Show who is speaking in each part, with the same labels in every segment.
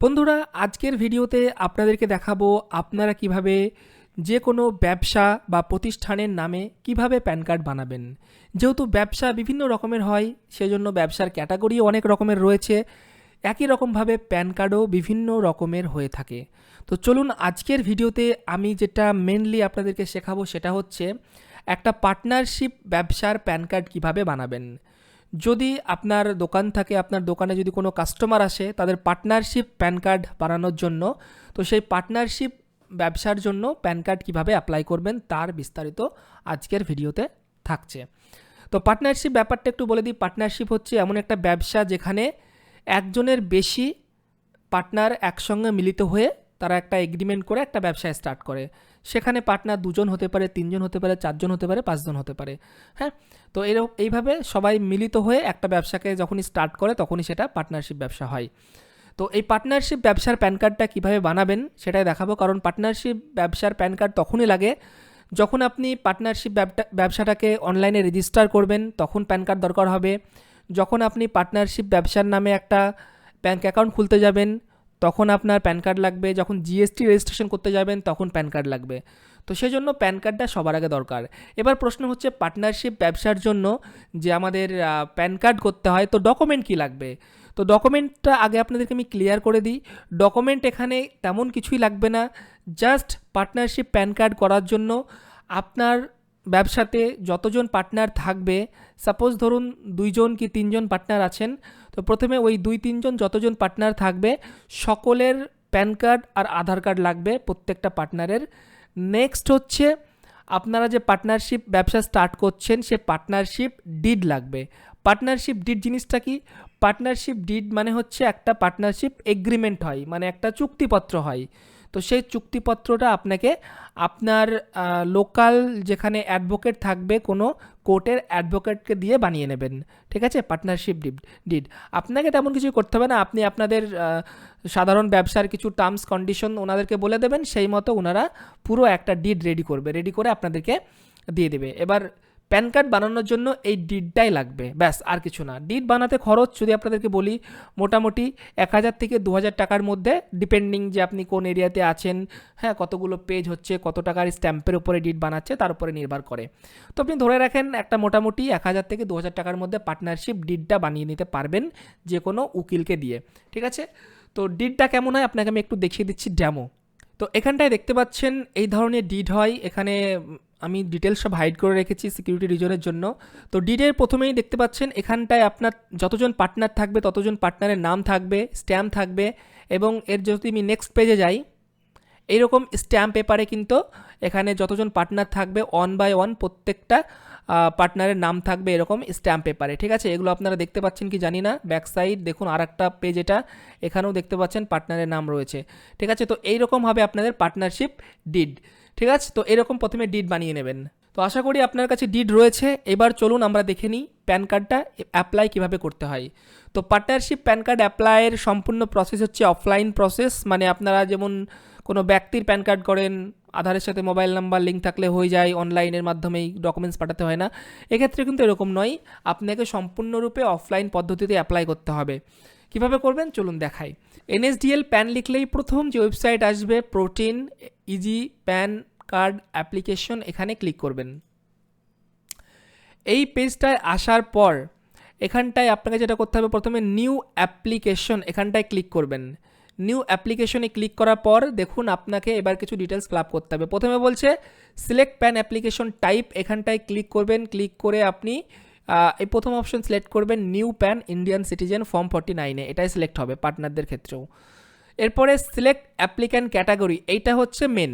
Speaker 1: বন্ধুরা, আজকের ভিডিওতে আপনাদেরকে দেখাবো আপনারা কীভাবে যে কোনো ব্যবসা বা প্রতিষ্ঠানের নামে কীভাবে প্যান কার্ড বানাবেন। যেহেতু ব্যবসা বিভিন্ন রকমের হয়, সেজন্য ব্যবসার ক্যাটাগরিও অনেক রকমের রয়েছে। একই রকমভাবে প্যান কার্ডও বিভিন্ন রকমের হয়ে থাকে। তো চলুন, আজকের ভিডিওতে আমি যেটা মেনলি আপনাদেরকে শেখাবো সেটা হচ্ছে, একটা পার্টনারশিপ ব্যবসার প্যান কার্ড কীভাবে বানাবেন। যদি আপনার দোকান থাকে, আপনার দোকানে যদি কোনো কাস্টমার আসে, তাদের পার্টনারশিপ প্যান কার্ড বানানোর জন্য, তো সেই পার্টনারশিপ ব্যবসার জন্য প্যান কার্ড কীভাবে অ্যাপ্লাই করবেন, তার বিস্তারিত আজকের ভিডিওতে থাকছে। তো পার্টনারশিপ ব্যাপারটা একটু বলে দিই পার্টনারশিপ হচ্ছে এমন একটা ব্যবসা যেখানে একজনের বেশি পার্টনার একসঙ্গে মিলিত হয়ে তারা একটা এগ্রিমেন্ট করে একটা ব্যবসা স্টার্ট করে। সেখানে পার্টনার দুজন হতে পারে, তিনজন হতে পারে, চারজন হতে পারে, পাঁচজন হতে পারে। হ্যাঁ? তো এরকম, এইভাবে সবাই মিলিত হয়ে একটা ব্যবসাকে যখনই স্টার্ট করে, তখনই সেটা পার্টনারশিপ ব্যবসা হয়। তো এই পার্টনারশিপ ব্যবসার প্যান কার্ডটা কীভাবে বানাবেন সেটাই দেখাবো, কারণ পার্টনারশিপ ব্যবসার প্যান কার্ড তখনই লাগে যখন আপনি পার্টনারশিপ ব্যবসাটাকে অনলাইনে রেজিস্টার করবেন, তখন প্যান কার্ড দরকার হবে। যখন আপনি পার্টনারশিপ ব্যবসার নামে একটা ব্যাঙ্ক অ্যাকাউন্ট খুলতে যাবেন তখন আপনার প্যান কার্ড লাগবে, যখন জিএসটি রেজিস্ট্রেশন করতে যাবেন, তখন প্যান কার্ড লাগবে। তো সেজন্য প্যান কার্ডটা সবার আগে দরকার। এবার প্রশ্ন হচ্ছে পার্টনারশিপ ব্যবসার জন্য যে আমাদের প্যান কার্ড করতে হয়, তো ডকুমেন্ট কি লাগবে? তো ডকুমেন্টটা আগে আপনাদেরকে আমি ক্লিয়ার করে দিই। ডকুমেন্ট এখানে তেমন কিছুই লাগবে না। জাস্ট পার্টনারশিপ প্যান কার্ড করার জন্য আপনার ব্যবসাতে যতজন পার্টনার থাকবে সাপোজ ধরুন দুইজন কি তিনজন পার্টনার আছেন তো প্রথমে ওই দুই, তিনজন যতজন পার্টনার থাকবে, সকলের প্যান কার্ড আর আধার কার্ড লাগবে প্রত্যেকটা পার্টনারের নেক্সট হচ্ছে, আপনারা যে পার্টনারশিপ ব্যবসা স্টার্ট করছেন, সে পার্টনারশিপ ডিড লাগবে। পার্টনারশিপ ডিড জিনিসটা কি? পার্টনারশিপ ডিড মানে হচ্ছে একটা পার্টনারশিপ এগ্রিমেন্ট হয় মানে একটা চুক্তিপত্র হয়। তো সেই চুক্তিপত্রটা আপনাকে আপনার লোকাল যেখানে অ্যাডভোকেট থাকবে কোনো কোর্টের অ্যাডভোকেটকে দিয়ে বানিয়ে নেবেন। ঠিক আছে? Partnership deed deed. আপনাকে তেমন কিছু করতে হবে না। আপনি আপনাদের সাধারণ ব্যবসার কিছু টার্মস কন্ডিশন ওনাদেরকে বলে দেবেন, সেই মতো ওনারা পুরো একটা ডিড রেডি করবে। রেডি করে আপনাদেরকে দিয়ে দেবে। এবার প্যান কার্ড বানানোর জন্য এই ডিডটাই লাগবে। ব্যাস, আর কিছু না। ডিড বানাতে খরচ যদি আপনাদেরকে বলি, মোটামুটি এক হাজার থেকে দু হাজার টাকার মধ্যে ডিপেন্ডিং যে আপনি কোন এরিয়াতে আছেন হ্যাঁ কতগুলো পেজ হচ্ছে, কত টাকার স্ট্যাম্পের উপরে ডিড বানাচ্ছে, তার উপরে নির্ভর করে। তো আপনি ধরে রাখেন, একটা মোটামুটি এক হাজার থেকে দু হাজার টাকার মধ্যে পার্টনারশিপ ডিডটা বানিয়ে নিতে পারবেন যে কোনো উকিলকে দিয়ে। ঠিক আছে? তো ডিডটা কেমন হয়? আপনাকে আমি একটু দেখিয়ে দিচ্ছি ড্যামো তো এখানটায় দেখতে পাচ্ছেন, এই ধরনের ডিড হয়। এখানে আমি ডিটেলস সব হাইড করে রেখেছি সিকিউরিটি রিজনের জন্য। তো ডিডের প্রথমেই দেখতে পাচ্ছেন, এখানটায় আপনার যতজন পার্টনার থাকবে, ততজন পার্টনারের নাম থাকবে স্ট্যাম্প থাকবে এবং এর যদি আমি নেক্সট পেজে যাই, এইরকম স্ট্যাম্প পেপারে কিন্তু এখানে যতজন পার্টনার থাকবে ওয়ান বাই ওয়ান প্রত্যেকটা পার্টনারের নাম থাকবে এরকম স্ট্যাম্প পেপারে ঠিক আছে? এগুলো আপনারা দেখতে পাচ্ছেন কি জানি না। ব্যাক সাইড দেখুন আর একটা পেজ এটা, এখানেও দেখতে পাচ্ছেন পার্টনারের নাম রয়েছে। ঠিক আছে? তো এইরকমভাবে আপনাদের পার্টনারশিপ ডিড ঠিক আছে? তো এরকম প্রথমে ডিড বানিয়ে নেবেন। তো আশা করি আপনার কাছে ডিড রয়েছে। এবার চলুন আমরা দেখে নিই প্যান কার্ডটা অ্যাপ্লাই কীভাবে করতে হয়। তো পার্টনারশিপ প্যান কার্ড অ্যাপ্লাইয়ের সম্পূর্ণ প্রসেস হচ্ছে অফলাইন প্রসেস মানে আপনারা যেমন কোনো ব্যক্তির প্যান কার্ড করেন, আধারের সাথে মোবাইল নাম্বার লিঙ্ক থাকলে হয়ে যায় অনলাইনের মাধ্যমেই ডকুমেন্টস পাঠাতে হয় না। এক্ষেত্রে কিন্তু এরকম নয়, আপনাকে সম্পূর্ণরূপে অফলাইন পদ্ধতিতে অ্যাপ্লাই করতে হবে। কীভাবে করবেন? চলুন দেখাই। এনএসডিএল প্যান লিখলেই প্রথম যে ওয়েবসাইট আসবে Protean easy PAN card application এখানে ক্লিক করবেন। এই পেজটায় আসার পর এখানটায় আপনাকে যেটা করতে হবে প্রথমে নিউ অ্যাপ্লিকেশন এখানটায় ক্লিক করবেন। নিউ অ্যাপ্লিকেশনে ক্লিক করার পর দেখুন আপনাকে এবার কিছু ডিটেলস ফিল করতে হবে। প্রথমে বলছে সিলেক্ট প্যান অ্যাপ্লিকেশন টাইপ এখানটায় ক্লিক করবেন। ক্লিক করে আপনি এই প্রথম অপশন সিলেক্ট করবেন new PAN Indian citizen form forty নাইনে এটাই সিলেক্ট হবে পার্টনারদের ক্ষেত্রেও। এরপরে সিলেক্ট অ্যাপ্লিক্যান্ট ক্যাটাগরি এইটা হচ্ছে মেন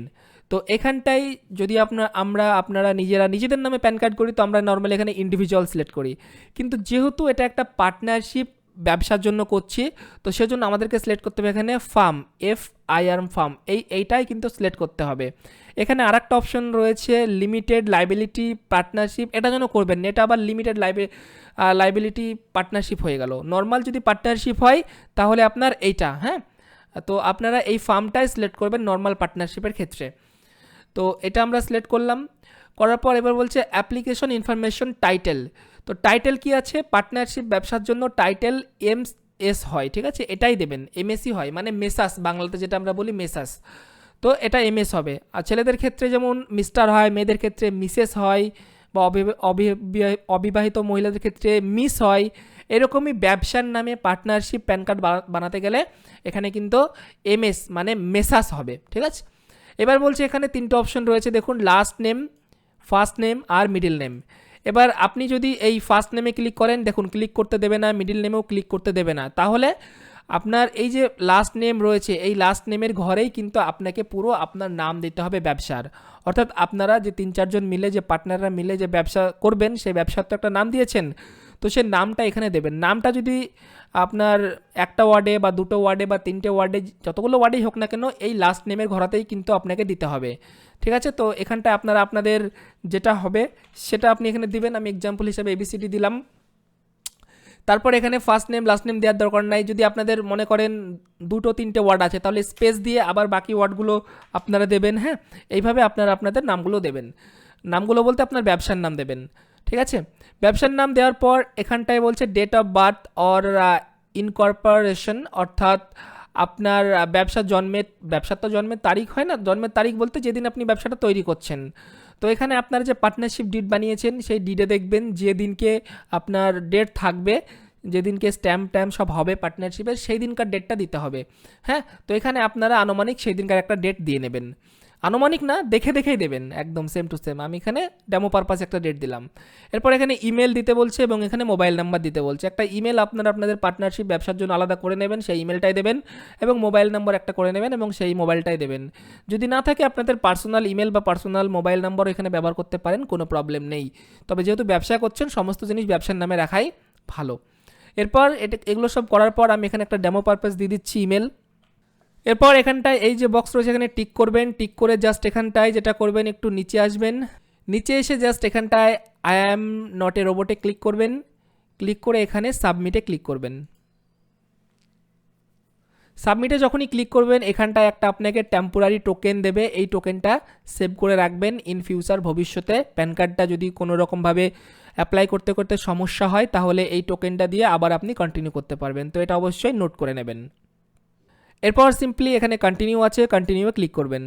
Speaker 1: তো এখানটাই যদি আপনার আমরা আপনারা নিজেরা নিজেদের নামে প্যান কার্ড করি, তো আমরা নর্মালি এখানে ইন্ডিভিজুয়াল সিলেক্ট করি। কিন্তু যেহেতু এটা একটা পার্টনারশিপ ব্যবসার জন্য করছি, তো সেজন্য আমাদেরকে সিলেক্ট করতে হবে এখানে firm F I R firm এই, এইটাই কিন্তু সিলেক্ট করতে হবে। এখানে আর একটা অপশন রয়েছে লিমিটেড লাইবিলিটি পার্টনারশিপ এটা যেন করবেন না, এটা আবার লিমিটেড লাইবে লাইবিলিটি পার্টনারশিপ হয়ে গেল। নর্মাল যদি পার্টনারশিপ হয়, তাহলে আপনার এইটা হ্যাঁ? তো আপনারা এই ফার্মটাই সিলেক্ট করবেন নর্মাল পার্টনারশিপের ক্ষেত্রে। তো এটা আমরা সিলেক্ট করলাম। করার পর এবার বলছে অ্যাপ্লিকেশন ইনফরমেশন টাইটেল তো টাইটেল কি আছে? পার্টনারশিপ ব্যবসার জন্য টাইটেল এমস এস হয়, ঠিক আছে? এটাই দেবেন। এমএসই হয় মানে মেসাস বাংলাতে যেটা আমরা বলি মেসাস তো এটা এমএস হবে। আর ছেলেদের ক্ষেত্রে যেমন মিস্টার হয়, মেয়েদের ক্ষেত্রে মিসেস হয়, বা অবিব- অবিবাহি- অবিবাহিত মহিলাদের ক্ষেত্রে মিস হয় এরকমই ব্যবসার নামে পার্টনারশিপ প্যান কার্ড বানাতে গেলে এখানে কিন্তু এমএস মানে মেসাস হবে, ঠিক আছে? এবার বলছে এখানে তিনটে অপশন রয়েছে, দেখুন লাস্ট নেম ফার্স্ট নেম আর মিডিল নেম এবার আপনি যদি এই ফার্স্ট নেমে ক্লিক করেন, দেখুন ক্লিক করতে দেবে না মিডিল নেমেও ক্লিক করতে দেবে না। তাহলে আপনার এই যে লাস্ট নেম রয়েছে, এই লাস্ট নেমের ঘরেই কিন্তু আপনাকে পুরো আপনার নাম দিতে হবে ব্যবসার। অর্থাৎ আপনারা যে তিন চারজন মিলে, যে পার্টনাররা মিলে যে ব্যবসা করবেন, সেই ব্যবসার তো একটা নাম দিয়েছেন তো সে নামটা এখানে দেবেন। নামটা যদি আপনার একটা ওয়ার্ডে বা দুটো ওয়ার্ডে বা তিনটে ওয়ার্ডে যতগুলো ওয়ার্ডেই হোক না কেন, এই লাস্ট নেমের ঘরাতেই কিন্তু আপনাকে দিতে হবে। ঠিক আছে? তো এখানটায় আপনারা আপনাদের যেটা হবে, সেটা আপনি এখানে দিবেন। আমি এক্সাম্পল হিসাবে এবিসিডি দিলাম। তারপর এখানে ফার্স্ট নেম লাস্ট নেম দেওয়ার দরকার নাই। যদি আপনাদের মনে করেন দুটো, তিনটে ওয়ার্ড আছে, তাহলে স্পেস দিয়ে আবার বাকি ওয়ার্ডগুলো আপনারা দেবেন হ্যাঁ? এইভাবে আপনারা আপনাদের নামগুলো দেবেন। নামগুলো বলতে আপনার ব্যবসার নাম দেবেন। ঠিক আছে? ব্যবসার নাম দেওয়ার পর এখানটায় বলছে date of birth or incorporation অর্থাৎ আপনার ব্যবসা জন্মের ব্যবসার তো জন্মের তারিখ হয় না? জন্মের তারিখ বলতে যেদিন আপনি ব্যবসাটা তৈরি করছেন। তো এখানে আপনার যে পার্টনারশিপ ডিড বানিয়েছেন, সেই ডিডে দেখবেন যে দিনকে আপনার ডেট থাকবে, যেদিনকে স্ট্যাম্প ট্যাম্প সব হবে পার্টনারশিপের সেই দিনকার ডেটটা দিতে হবে। হ্যাঁ? তো এখানে আপনারা আনুমানিক সেই দিনকার একটা ডেট দিয়ে নেবেন। আনুমানিক না, দেখে দেখেই দেবেন, একদম সেম টু সেম আমি এখানে ডেমো পারপাস একটা ডেট দিলাম। এরপর এখানে ইমেল দিতে বলছে এবং এখানে মোবাইল নাম্বার দিতে বলছে। একটা ইমেল আপনারা আপনাদের পার্টনারশিপ ব্যবসার জন্য আলাদা করে নেবেন, সেই ইমেলটাই দেবেন এবং মোবাইল নাম্বার একটা করে নেবেন এবং সেই মোবাইলটাই দেবেন। যদি না থাকে আপনাদের পার্সোনাল ইমেল বা পার্সোনাল মোবাইল নাম্বার এখানে ব্যবহার করতে পারেন, কোনো প্রবলেম নেই। তবে যেহেতু ব্যবসা করছেন, সমস্ত জিনিস ব্যবসার নামে রাখাই ভালো। এরপর এটা, এগুলো সব করার পর আমি এখানে একটা ডেমো পারপাস দিয়ে দিচ্ছি ইমেল এরপর এখানটায় এই যে বক্স রয়েছে, এখানে টিক করবেন। টিক করে জাস্ট এখানটায় যেটা করবেন, একটু নিচে আসবেন। নিচে এসে জাস্ট এখানটায় আই অ্যাম নট এ রোবটে ক্লিক করবেন। ক্লিক করে এখানে সাবমিটে ক্লিক করবেন। সাবমিটে যখনই ক্লিক করবেন, এখানটায় একটা আপনাকে টেম্পোরারি টোকেন দেবে। এই টোকেনটা সেভ করে রাখবেন। ইন ফিউচার ভবিষ্যতে প্যান কার্ডটা যদি কোনো রকমভাবে অ্যাপ্লাই করতে করতে সমস্যা হয়, তাহলে এই টোকেনটা দিয়ে আবার আপনি কন্টিনিউ করতে পারবেন। তো এটা অবশ্যই নোট করে নেবেন। এরপর সিম্পলি এখানে কন্টিনিউ আছে কন্টিনিউয়ে ক্লিক করবেন।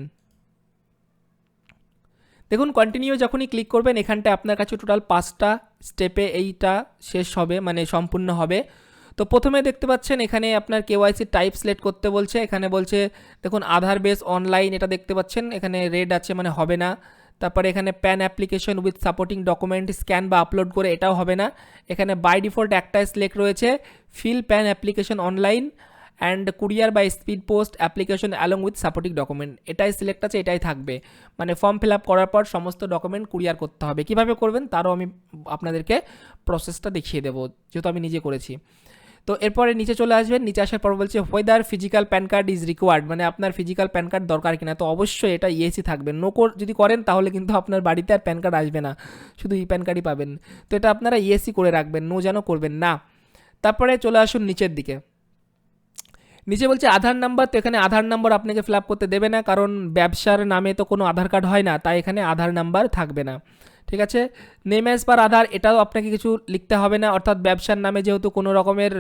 Speaker 1: দেখুন কন্টিনিউ যখনই ক্লিক করবেন, এখানটায় আপনার কাছে টোটাল পাঁচটা স্টেপে এইটা শেষ হবে মানে সম্পূর্ণ হবে। তো প্রথমে দেখতে পাচ্ছেন, এখানে আপনার কেওয়াইসি টাইপ সিলেক্ট করতে বলছে, এখানে বলছে, দেখুন আধার বেস অনলাইন এটা দেখতে পাচ্ছেন, এখানে রেড আছে মানে হবে না। তারপরে এখানে PAN application with supporting document scan বা আপলোড করে, এটাও হবে না। এখানে বাই ডিফল্ট একটাই সিলেক্ট রয়েছে fill PAN application online and courier by speed post application along with supporting document এটাই সিলেক্ট আছে, এটাই থাকবে। মানে ফর্ম ফিল আপ করার পর সমস্ত ডকুমেন্ট কুরিয়ার করতে হবে। কীভাবে করবেন? তারও আমি আপনাদেরকে প্রসেসটা দেখিয়ে দেবো, যেহেতু আমি নিজে করেছি। তো এরপরে নিচে চলে আসবেন। নিচে আসার পর বলছে whether physical PAN card is required মানে আপনার ফিজিক্যাল প্যান কার্ড দরকার কিনা। তো অবশ্যই এটা ইএসি থাকবে। নো যদি করেন, তাহলে কিন্তু আপনার বাড়িতে আর প্যান কার্ড আসবে না। শুধু ই প্যান কার্ডই পাবেন। তো এটা আপনারা ইএসি করে রাখবেন। নো যেন করবেন না। তারপরে চলে আসুন নিচের দিকে। নিচে বলছে আধার নাম্বার, তো এখানে আধার নাম্বার আপনাকে ফিল করতে দেবে না, কারণ ব্যবসার নামে তো কোনো আধার কার্ড হয় না, তাই এখানে আধার নাম্বার থাকবে না। ঠিক আছে? নেম অ্যাজ পার আধার, এটাও আপনাকে কিছু লিখতে হবে না, অর্থাৎ ব্যবসার নামে যেহেতু কোনো রকমের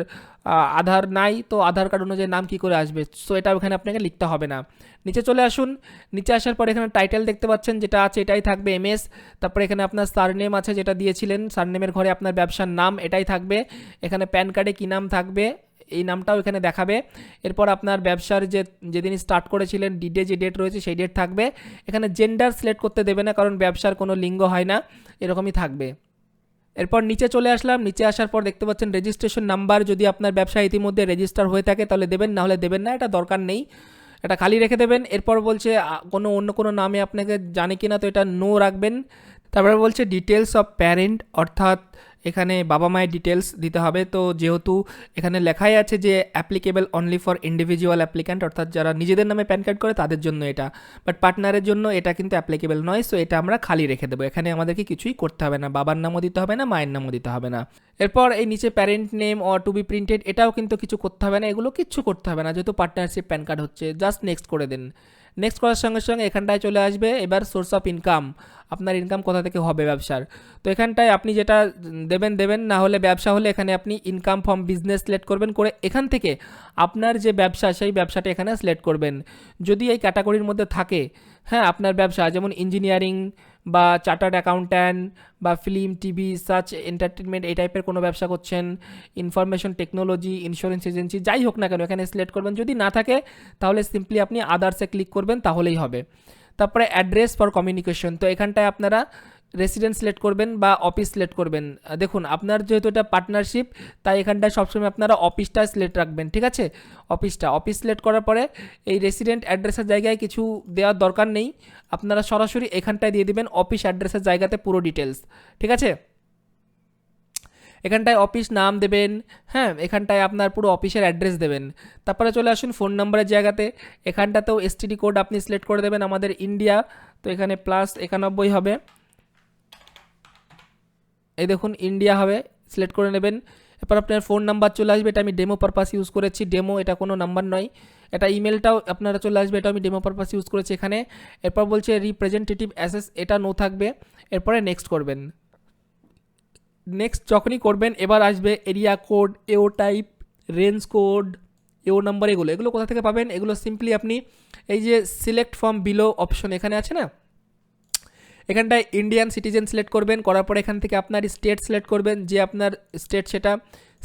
Speaker 1: আধার নাই, তো আধার কার্ড অনুযায়ী নাম কী করে আসবে? সো এটা এখানে আপনাকে লিখতে হবে না। নিচে চলে আসুন, নিচে আসার পর এখানে টাইটেল দেখতে পাচ্ছেন, যেটা আছে এটাই থাকবে এমএস তারপরে এখানে আপনার সারনেম আছে, যেটা দিয়েছিলেন সারনেমের ঘরে আপনার ব্যবসার নাম এটাই থাকবে। এখানে প্যান কার্ডে কী নাম থাকবে? এই নামটাও এখানে দেখাবে। এরপর আপনার ব্যবসার যে, যেদিন স্টার্ট করেছিলেন ডিডে যে ডেট রয়েছে, সেই ডেট থাকবে। এখানে জেন্ডার সিলেক্ট করতে দেবে না, কারণ ব্যবসার কোনো লিঙ্গ হয় না, এরকমই থাকবে। এরপর নিচে চলে আসলাম। নিচে আসার পর দেখতে পাচ্ছেন রেজিস্ট্রেশন নাম্বার যদি আপনার ব্যবসা ইতিমধ্যে রেজিস্টার হয়ে থাকে, তাহলে দেবেন, না হলে দেবেন না, এটা দরকার নেই। এটা খালি রেখে দেবেন। এরপর বলছে কোনো অন্য কোনো নামে আপনাকে জানে কি না তো এটা নো রাখবেন। তারপরে বলছে ডিটেলস অফ প্যারেন্ট অর্থাৎ এখানে বাবা মায়ের ডিটেলস দিতে হবে। তো যেহেতু এখানে লেখাই আছে যে applicable only for individual applicant অর্থাৎ যারা নিজেদের নামে প্যান কার্ড করে তাদের জন্য এটা। বাট পার্টনারের জন্য এটা কিন্তু অ্যাপ্লিকেবল নয় সো এটা আমরা খালি রেখে দেবো। এখানে আমাদেরকে কিছুই করতে হবে না, বাবার নামও দিতে হবে না, মায়ের নামও দিতে হবে না। এরপর এই নিচে parent name or to be printed এটাও কিন্তু কিছু করতে হবে না, এগুলো কিচ্ছু করতে হবে না, যেহেতু পার্টনারশিপ প্যান কার্ড হচ্ছে। জাস্ট নেক্সট করে দিন। নেক্সট করার সঙ্গে সঙ্গে এখানটায় চলে আসবে। এবার সোর্স অফ ইনকাম আপনার ইনকাম কোথা থেকে হবে ব্যবসার? তো এখানটায় আপনি যেটা দেবেন দেবেন, না হলে ব্যবসা হলে এখানে আপনি ইনকাম ফর্ম বিজনেস সিলেক্ট করবেন করে এখান থেকে আপনার যে ব্যবসা, সেই ব্যবসাটা এখানে সিলেক্ট করবেন। যদি এই ক্যাটাগরির মধ্যে থাকে হ্যাঁ আপনার ব্যবসা, যেমন ইঞ্জিনিয়ারিং বা চার্টার্ড অ্যাকাউন্ট্যান্ট বা ফিল্ম টিভি সার্চ এন্টারটেনমেন্ট এই টাইপের কোনো ব্যবসা করছেন ইনফরমেশন টেকনোলজি ইন্স্যুরেন্স এজেন্সি যাই হোক না কেন, এখানে সিলেক্ট করবেন। যদি না থাকে, তাহলে সিম্পলি আপনি আদার্সে ক্লিক করবেন, তাহলেই হবে। তারপরে অ্যাড্রেস ফর কমিউনিকেশন তো এখানটায় আপনারা রেসিডেন্স সিলেক্ট করবেন বা অফিস সিলেক্ট করবেন। দেখুন, আপনার যেহেতু এটা পার্টনারশিপ তাই এখানটায় সবসময় আপনারা অফিসটা সিলেক্ট রাখবেন, ঠিক আছে? অফিসটা অফিস সিলেক্ট করার পরে এই রেসিডেন্ট অ্যাড্রেসের জায়গায় কিছু দেওয়ার দরকার নেই। আপনারা সরাসরি এখানটায় দিয়ে দিবেন অফিস অ্যাড্রেসের জায়গাতে পুরো ডিটেলস ঠিক আছে? এখানটায় অফিস নাম দেবেন হ্যাঁ এখানটায় আপনার পুরো অফিসের অ্যাড্রেস দেবেন। তারপরে চলে আসুন ফোন নাম্বারের জায়গাতে। এখানটাতেও এসটিডি কোড আপনি সিলেক্ট করে দেবেন আমাদের ইন্ডিয়া তো এখানে প্লাস একানব্বই হবে। এই দেখুন ইন্ডিয়া হবে সিলেক্ট করে নেবেন। এরপর আপনার ফোন নাম্বার চলে আসবে, এটা আমি ডেমো পারপাস ইউজ করেছি। ডেমো এটা কোনো নাম্বার নয়। এটা ইমেলটাও আপনারা চলে আসবে এটা আমি ডেমো পারপাস ইউজ করেছি এখানে। এরপর বলছে রিপ্রেজেন্টেটিভ অ্যাসেস এটা নো থাকবে। এরপরে নেক্সট করবেন। নেক্সট যখনই করবেন, এবার আসবে area code AO type range code AO number এগুলো। এগুলো কোথা থেকে পাবেন? এগুলো সিম্পলি আপনি এই যে সিলেক্ট ফ্রম বিলো অপশন এখানে আছে না? এখানটায় ইন্ডিয়ান সিটিজেন সিলেক্ট করবেন, করার পর এখান থেকে আপনার স্টেট সিলেক্ট করবেন, যে আপনার স্টেট সেটা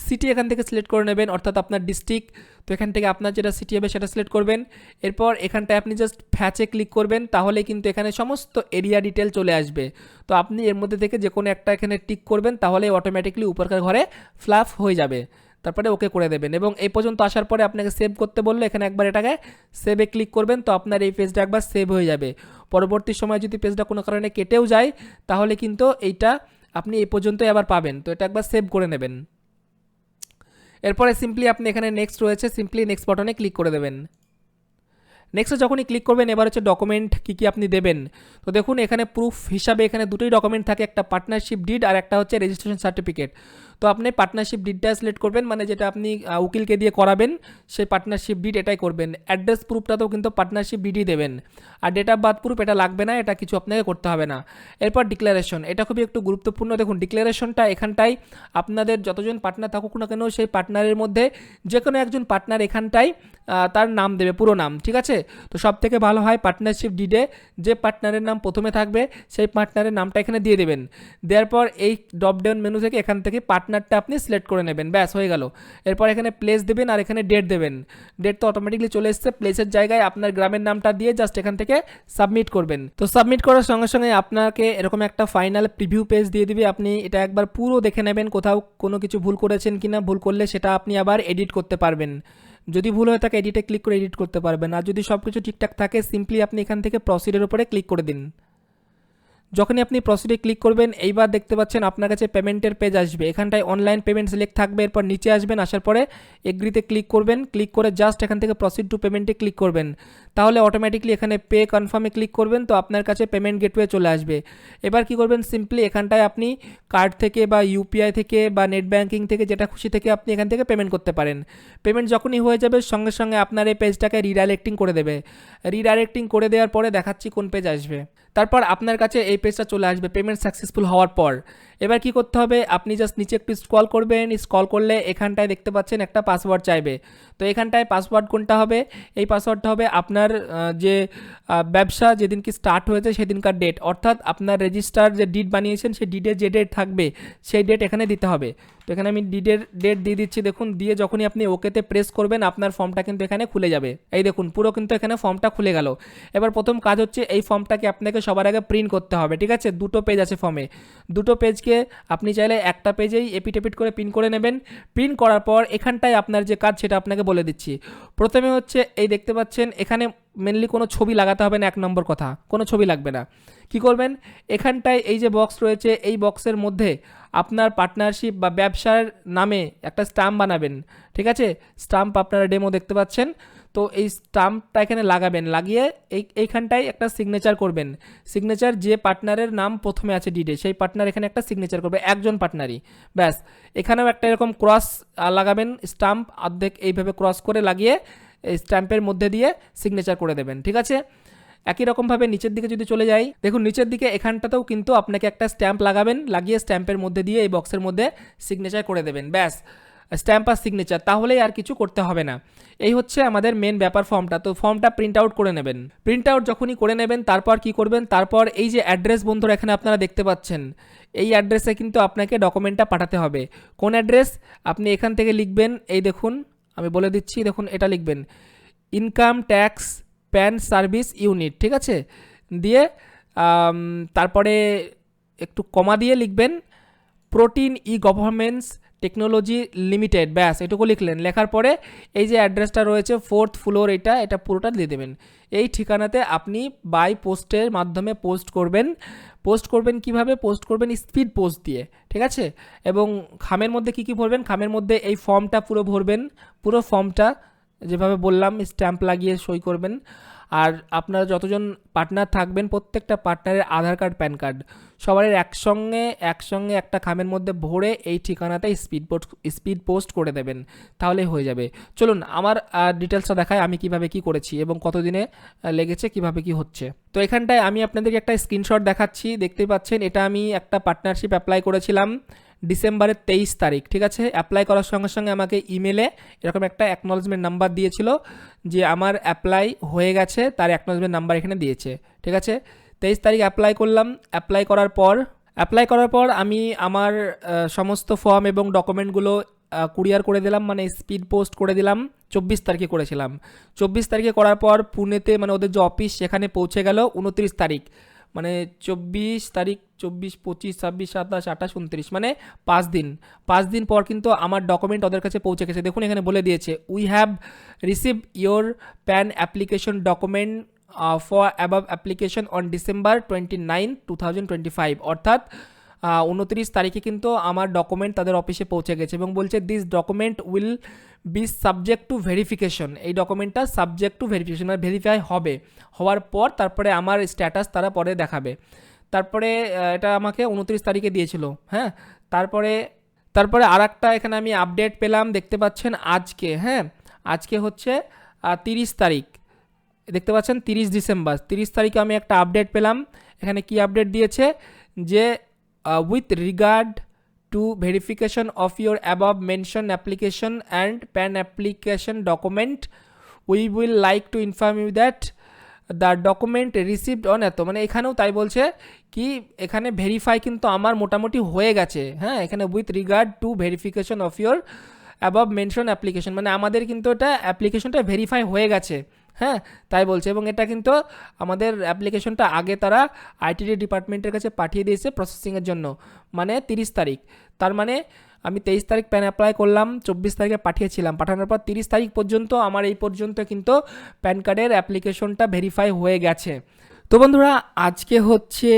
Speaker 1: সিটি এখান থেকে সিলেক্ট করে নেবেন, অর্থাৎ আপনার ডিস্ট্রিক্ট তো এখান থেকে আপনার যেটা সিটি হবে সেটা সিলেক্ট করবেন। এরপর এখানটায় আপনি জাস্ট ফ্যাচে ক্লিক করবেন, তাহলে কিন্তু এখানে সমস্ত এরিয়া ডিটেল চলে আসবে। তো আপনি এর মধ্যে থেকে যে কোনো একটা এখানে টিক করবেন, তাহলে অটোমেটিকলি উপরকার ঘরে ফ্লাফ হয়ে যাবে। তারপরে ওকে করে দেবেন এবং এই পর্যন্ত আসার পরে আপনাকে সেভ করতে বলল, এখানে একবার এটাকে সেভে ক্লিক করবেন তো আপনার এই পেজটা একবার সেভ হয়ে যাবে। পরবর্তী সময় যদি পেজটা কোনো কারণে কেটেও যায়, তাহলে কিন্তু এইটা আপনি এই পর্যন্তই আবার পাবেন। তো এটা একবার সেভ করে নেবেন। এরপরে সিম্পলি আপনি এখানে নেক্সট রয়েছে সিম্পলি নেক্সট বাটনে ক্লিক করে দেবেন। নেক্সটে যখনই ক্লিক করবেন, এবার হচ্ছে ডকুমেন্ট কী কী আপনি দেবেন। তো দেখুন, এখানে প্রুফ হিসাবে এখানে দুটোই ডকুমেন্ট থাকে, একটা পার্টনারশিপ ডিড আর একটা হচ্ছে রেজিস্ট্রেশন সার্টিফিকেট তো আপনি পার্টনারশিপ ডিডটা সিলেক্ট করবেন মানে যেটা আপনি উকিলকে দিয়ে করাবেন সেই পার্টনারশিপ ডিড এটাই করবেন। অ্যাড্রেস প্রুফটাতেও কিন্তু পার্টনারশিপ ডিডই দেবেন। আর ডেট অফ বার্থ প্রুফ এটা লাগবে না এটা কিছু আপনাকে করতে হবে না। এরপর ডিক্লারেশন এটা খুবই একটু গুরুত্বপূর্ণ। দেখুন ডিক্লারেশনটা এখানটায় আপনাদের যতজন পার্টনার থাকুক না কেন সেই পার্টনারের মধ্যে যে কোনো একজন পার্টনার এখানটায় আহ, তার নাম দেবে পুরো নাম ঠিক আছে? তো সব থেকে ভালো হয় পার্টনারশিপ ডিডে যে পার্টনারের নাম প্রথমে থাকবে সেই পার্টনারের নামটা এখানে দিয়ে দেবেন। দেওয়ার পর এই ড্রপ মেনু থেকে এখান থেকে পার্টনারটা আপনি সিলেক্ট করে নেবেন। ব্যাস, হয়ে গেল। এরপর এখানে প্লেস দেবেন আর এখানে ডেট দেবেন। ডেট তো অটোমেটিকলি চলে এসছে। প্লেসের জায়গায় আপনার গ্রামের নামটা দিয়ে জাস্ট এখান থেকে সাবমিট করবেন। তো সাবমিট করার সঙ্গে সঙ্গে আপনাকে এরকম একটা ফাইনাল প্রিভিউ পেজ দিয়ে দিবে। আপনি এটা একবার পুরো দেখে নেবেন কোথাও কোনো কিছু ভুল করেছেন কিনা, ভুল করলে সেটা আপনি আবার এডিট করতে পারবেন। যদি ভুল হয়ে থাকে এডিটে ক্লিক করে এডিট করতে পারবেন। আর যদি সব কিছু ঠিকঠাক থাকে সিম্পলি আপনি এখান থেকে প্রসিডের উপরে ক্লিক করে দিন। যখনই আপনি প্রসিডে ক্লিক করবেন, এইবার দেখতে পাচ্ছেন আপনার কাছে পেমেন্টের পেজ আসবে। এখানটায় অনলাইন পেমেন্ট সিলেক্ট থাকবে, এরপর নিচে আসবেন, আসার পরে এগ্রিতে ক্লিক করবেন। ক্লিক করে জাস্ট এখান থেকে প্রসিড টু পেমেন্টে ক্লিক করবেন। তাহলে অটোমেটিকলি এখানে পে কনফার্মে ক্লিক করবেন, তো আপনার কাছে পেমেন্ট গেটওয়ে চলে আসবে। এবার কি করবেন সিম্পলি এখানটায় আপনি কার্ড থেকে বা ইউপিআই থেকে বা নেট ব্যাঙ্কিং থেকে যেটা খুশি থেকে আপনি এখান থেকে পেমেন্ট করতে পারেন। পেমেন্ট যখনই হয়ে যাবে, সঙ্গে সঙ্গে আপনার এই পেজটাকে রিডাইরেক্টিং করে দেবে। রিডাইরেক্টিং করে দেওয়ার পরে দেখাচ্ছি কোন পেজ আসবে। তারপর আপনার কাছে এই পেজটা চলে আসবে পেমেন্ট সাকসেসফুল হওয়ার পর। এবার কি করতে হবে, আপনি জাস্ট নিচে একটু স্ক্রল করবেন স্ক্রল করলে এখানটায় দেখতে পাচ্ছেন একটা পাসওয়ার্ড চাইবে। তো এখানটায় পাসওয়ার্ড কোনটা হবে? এই পাসওয়ার্ডটা হবে আপনার আহ, যে ব্যবসা যেদিন কি স্টার্ট হয়েছে সেদিনকার ডেট অর্থাৎ আপনার রেজিস্টার যে ডিট বানিয়েছেন সেই ডিটে যে ডেট থাকবে সেই ডেট এখানে দিতে হবে। তো এখানে আমি ডিটের ডেট দিয়ে দিচ্ছি, দেখুন, দিয়ে যখনই আপনি ওকেতে প্রেস করবেন, আপনার ফর্মটা কিন্তু এখানে খুলে যাবে। এই দেখুন, পুরো কিন্তু এখানে ফর্মটা খুলে গেল। এবার প্রথম কাজ হচ্ছে, এই ফর্মটাকে আপনাকে সবার আগে প্রিন্ট করতে হবে, ঠিক আছে? দুটো পেজ আছে ফর্মে দুটো পেজকে আপনি চাইলে একটা পেজেই এপিট এপিট করে প্রিন্ট করে নেবেন। প্রিন্ট করার পর এখানটায় আপনার যে কাজ, সেটা আপনাকে বলে দিচ্ছি। প্রথমে হচ্ছে, এই দেখতে পাচ্ছেন, এখানে মেনলি কোনো ছবি লাগাতে হবে না, এক নম্বর কথা, কোনো ছবি লাগবে না। কি করবেন? এখানটায় এই যে বক্স রয়েছে, এই বক্সের মধ্যে আপনার পার্টনারশিপ বা ব্যবসার নামে একটা স্টাম্প বানাবেন, ঠিক আছে? স্টাম্প আপনারা ডেমো দেখতে পাচ্ছেন। তো এই স্টাম্পটা এখানে লাগাবেন, লাগিয়ে এই, এইখানটায় একটা সিগনেচার করবেন। সিগনেচার যে পার্টনারের নাম প্রথমে আছে ডিডে সেই পার্টনার এখানে একটা সিগনেচার করবে, একজন পার্টনারই ব্যাস। এখানেও একটা এরকম ক্রস লাগাবেন স্টাম্প অর্ধেক এইভাবে ক্রস করে লাগিয়ে স্ট্যাম্পের মধ্যে দিয়ে সিগনেচার করে দেবেন, ঠিক আছে? একই রকমভাবে নিচের দিকে যদি চলে যাই, দেখুন নিচের দিকে এখানটাতেও কিন্তু আপনাকে একটা স্ট্যাম্প লাগাবেন, লাগিয়ে স্ট্যাম্পের মধ্যে দিয়ে এই বক্সের মধ্যে সিগনেচার করে দেবেন, ব্যাস। স্ট্যাম্প আর সিগনেচার তাহলেই আর কিছু করতে হবে না। এই হচ্ছে আমাদের মেন ব্যাপার ফর্মটা, তো ফর্মটা প্রিন্ট আউট করে নেবেন। প্রিন্ট আউট যখনই করে নেবেন, তারপর কি করবেন? তারপর এই যে অ্যাড্রেস বন্ধুরা, এখানে আপনারা দেখতে পাচ্ছেন, এই অ্যাড্রেসে কিন্তু আপনাকে ডকুমেন্টটা পাঠাতে হবে। কোন অ্যাড্রেস আপনি এখান থেকে লিখবেন, এই দেখুন আমি বলে দিচ্ছি, দেখুন এটা লিখবেন income tax PAN service unit ঠিক আছে? দিয়ে তারপরে একটু কমা দিয়ে লিখবেন Protean e governments technology limited, ব্যাস, এটুকু লিখলেন। লেখার পরে এই যে অ্যাড্রেসটা রয়েছে, ফোর্থ ফ্লোর, এটা এটা পুরোটা দিয়ে দেবেন। এই ঠিকানাতে আপনি বাই পোস্টের মাধ্যমে পোস্ট করবেন। পোস্ট করবেন কীভাবে? পোস্ট করবেন স্পিড পোস্ট দিয়ে, ঠিক আছে? এবং খামের মধ্যে কি কি ভরবেন? খামের মধ্যে এই ফর্মটা পুরো ভরবেন। পুরো ফর্মটা, যেভাবে বললাম, স্ট্যাম্প লাগিয়ে সই করবেন। আর আপনারা যতজন পার্টনার থাকবেন, প্রত্যেকটা পার্টনারের আধার কার্ড প্যান কার্ড সবার একসঙ্গে একসঙ্গে একটা খামের মধ্যে ভরে এই ঠিকানাতে স্পিড পোস্ট স্পিড পোস্ট করে দেবেন। তাহলে হয়ে যাবে। চলুন, আমার ডিটেলসটা দেখায় আমি কীভাবে কি করেছি এবং কতদিনে লেগেছে, কীভাবে কি হচ্ছে। তো এখানটায় আমি আপনাদেরকে একটা স্ক্রিনশট দেখাচ্ছি। দেখতেই পাচ্ছেন, এটা আমি একটা পার্টনারশিপ অ্যাপ্লাই করেছিলাম। ডিসেম্বরের তেইশ তারিখ, ঠিক আছে? অ্যাপ্লাই করার সঙ্গে সঙ্গে আমাকে ইমেলে এরকম একটা অ্যাকনলেজমেন্ট নাম্বার দিয়েছিল যে আমার অ্যাপ্লাই হয়ে গেছে, তার অ্যাকনলেজমেন্ট নাম্বার এখানে দিয়েছে, ঠিক আছে? তেইশ তারিখ অ্যাপ্লাই করলাম অ্যাপ্লাই করার পর অ্যাপ্লাই করার পর আমি আমার সমস্ত ফর্ম এবং ডকুমেন্টগুলো কুরিয়ার করে দিলাম মানে স্পিড পোস্ট করে দিলাম, চব্বিশ তারিখে করেছিলাম। চব্বিশ তারিখে করার পর পুনেতে মানে ওদের যে অফিস সেখানে পৌঁছে গেল, উনত্রিশ তারিখ। মানে চব্বিশ তারিখ, চব্বিশ, পঁচিশ, ছাব্বিশ, সাতাশ, আঠাশ, উনত্রিশ মানে পাঁচ দিন। পাঁচ দিন পর কিন্তু আমার ডকুমেন্ট ওদের কাছে পৌঁছে গেছে। দেখুন, এখানে বলে দিয়েছে we have receive your PAN application document for above application on December twenty nine two thousand twenty five অর্থাৎ উনত্রিশ তারিখে কিন্তু আমার ডকুমেন্ট তাদের অফিসে পৌঁছে গেছে এবং বলছে this document will be subject to verification এই ডকুমেন্টটা সাবজেক্ট টু ভেরিফিকেশন মানে ভেরিফাই হবে। হওয়ার পর তারপরে আমার স্ট্যাটাস তারা পরে দেখাবে। তারপরে এটা আমাকে উনত্রিশ তারিখে দিয়েছিল। হ্যাঁ? তারপরে তারপরে আর একটা এখানে আমি আপডেট পেলাম। দেখতে পাচ্ছেন আজকে হ্যাঁ? আজকে হচ্ছে তিরিশ তারিখ। দেখতে পাচ্ছেন তিরিশ ডিসেম্বর। তিরিশ তারিখে আমি একটা আপডেট পেলাম। এখানে কি আপডেট দিয়েছে? যে with regard to verification of your above mention application and PAN application document we will like to inform you that the document received on এত মানে এখানেও তাই বলছে কি, এখানে ভেরিফাই কিন্তু আমার মোটামুটি হয়ে গেছে হ্যাঁ? এখানে with regard to verification of your above mention application মানে আমাদের কিন্তু এটা অ্যাপ্লিকেশনটা ভেরিফাই হয়ে গেছে হ্যাঁ? তাই বলছে এবং এটা কিন্তু আমাদের অ্যাপ্লিকেশনটা আগে তারা আইটিডি ডিপার্টমেন্টের কাছে পাঠিয়ে দিয়েছে প্রসেসিংয়ের জন্য মানে তিরিশ তারিখ। তার মানে আমি তেইশ তারিখ প্যান অ্যাপ্লাই করলাম, চব্বিশ তারিখে পাঠিয়েছিলাম। পাঠানোর পর তিরিশ তারিখ পর্যন্ত আমার এই পর্যন্ত কিন্তু প্যান কার্ডের অ্যাপ্লিকেশনটা ভেরিফাই হয়ে গেছে। তো বন্ধুরা, আজকে হচ্ছে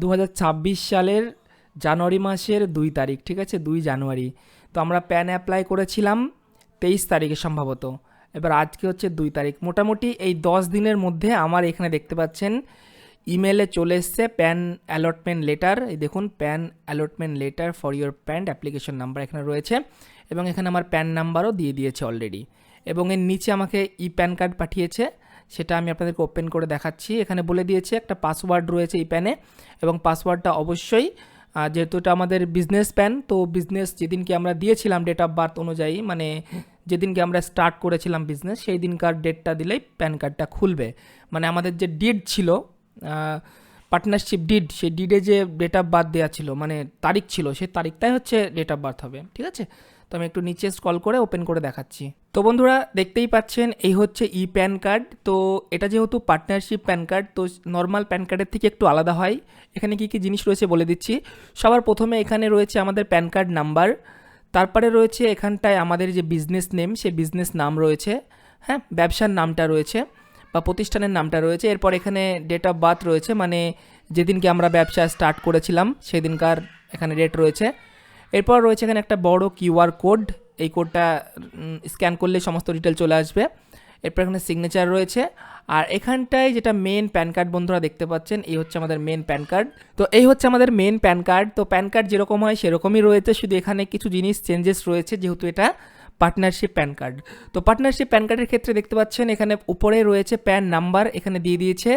Speaker 1: দু হাজার ছাব্বিশ সালের জানুয়ারি মাসের দুই তারিখ, ঠিক আছে? দুই জানুয়ারি। তো আমরা প্যান অ্যাপ্লাই করেছিলাম তেইশ তারিখে সম্ভবত। এবার আজকে হচ্ছে দুই তারিখ। মোটামুটি এই দশ দিনের মধ্যে আমার এখানে দেখতে পাচ্ছেন ইমেলে চলে এসছে প্যান অ্যালটমেন্ট লেটার এই দেখুন PAN allotment letter for your PAN application number এখানে রয়েছে এবং এখানে আমার প্যান নাম্বারও দিয়ে দিয়েছে অলরেডি এবং এর নিচে আমাকে ই প্যান কার্ড পাঠিয়েছে, সেটা আমি আপনাদেরকে ওপেন করে দেখাচ্ছি। এখানে বলে দিয়েছে, একটা পাসওয়ার্ড রয়েছে এই প্যানে এবং পাসওয়ার্ডটা অবশ্যই যেহেতু এটা আমাদের বিজনেস প্যান তো বিজনেস যেদিনকে আমরা দিয়েছিলাম ডেট অফ বার্থ অনুযায়ী মানে যেদিনকে আমরা স্টার্ট করেছিলাম বিজনেস সেই দিনকার ডেটটা দিলেই প্যান কার্ডটা খুলবে। মানে আমাদের যে ডিড ছিল পার্টনারশিপ ডিড সেই ডিডে যে ডেট অফ বার্থ দেওয়া ছিল মানে তারিখ ছিল, সেই তারিখটাই হচ্ছে ডেট অফ বার্থ হবে, ঠিক আছে? তো আমি একটু নিচে স্ক্রল করে ওপেন করে দেখাচ্ছি। তো বন্ধুরা, দেখতেই পাচ্ছেন, এই হচ্ছে ই প্যান কার্ড। তো এটা যেহেতু পার্টনারশিপ প্যান কার্ড, তো নর্মাল প্যান কার্ডের থেকে একটু আলাদা হয়। এখানে কী কী জিনিস রয়েছে বলে দিচ্ছি। সবার প্রথমে এখানে রয়েছে আমাদের প্যান কার্ড নাম্বার। তারপরে রয়েছে এখানটায় আমাদের যে বিজনেস নেম সে বিজনেস নাম রয়েছে। হ্যাঁ ব্যবসার নামটা রয়েছে। বা প্রতিষ্ঠানের নামটা রয়েছে। এরপর এখানে ডেট অফ বার্থ রয়েছে মানে যেদিনকে আমরা ব্যবসা স্টার্ট করেছিলাম, সেদিনকার এখানে ডেট রয়েছে। এরপর রয়েছে এখানে একটা বড় কিউআর কোড এই কোডটা স্ক্যান করলে সমস্ত ডিটেল চলে আসবে। এরপর এখানে সিগনেচার রয়েছে। আর এখানটায় যেটা মেন প্যান কার্ড বন্ধুরা দেখতে পাচ্ছেন, এই হচ্ছে আমাদের মেন প্যান কার্ড তো এই হচ্ছে আমাদের মেন প্যান কার্ড তো প্যান কার্ড যেরকম হয় সেরকমই রয়েছে। শুধু এখানে কিছু জিনিস চেঞ্জেস রয়েছে যেহেতু এটা পার্টনারশিপ প্যান কার্ড তো পার্টনারশিপ প্যান কার্ডের ক্ষেত্রে দেখতে পাচ্ছেন, এখানে উপরে রয়েছে প্যান নাম্বার এখানে দিয়ে দিয়েছে।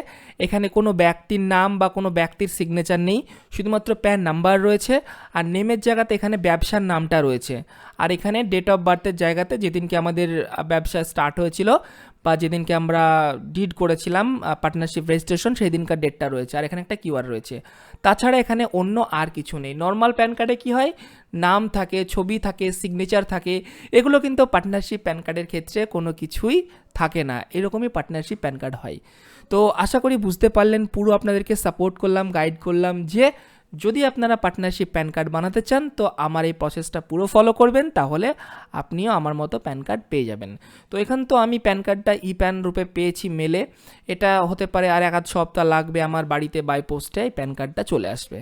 Speaker 1: এখানে কোনো ব্যক্তির নাম বা কোনো ব্যক্তির সিগনেচার নেই, শুধুমাত্র প্যান নাম্বার রয়েছে। আর নেমের জায়গাতে এখানে ব্যবসার নামটা রয়েছে। আর এখানে ডেট অফ বার্থের জায়গাতে যেদিনকে আমাদের ব্যবসা স্টার্ট হয়েছিল বা যেদিনকে আমরা ডিড করেছিলাম পার্টনারশিপ রেজিস্ট্রেশন সেই দিনকার ডেটটা রয়েছে। আর এখানে একটা কিউআর রয়েছে। তাছাড়া এখানে অন্য আর কিছু নেই। নর্মাল প্যান কার্ডে কি হয়? নাম থাকে, ছবি থাকে সিগনেচার থাকে। এগুলো কিন্তু পার্টনারশিপ প্যান কার্ডের ক্ষেত্রে কোনো কিছুই থাকে না। এরকমই পার্টনারশিপ প্যান কার্ড হয়। তো আশা করি বুঝতে পারলেন, পুরো আপনাদেরকে সাপোর্ট করলাম গাইড করলাম যে যদি আপনারা পার্টনারশিপ প্যান কার্ড বানাতে চান, তো আমার এই প্রসেসটা পুরো ফলো করবেন, তাহলে আপনিও আমার মতো প্যান কার্ড পেয়ে যাবেন। তো এখান তো আমি প্যান কার্ডটা ই প্যান রূপে পেয়েছি মেলে। এটা হতে পারে আর এক আধ সপ্তাহ লাগবে আমার বাড়িতে বাই পোস্টে প্যান কার্ডটা চলে আসবে।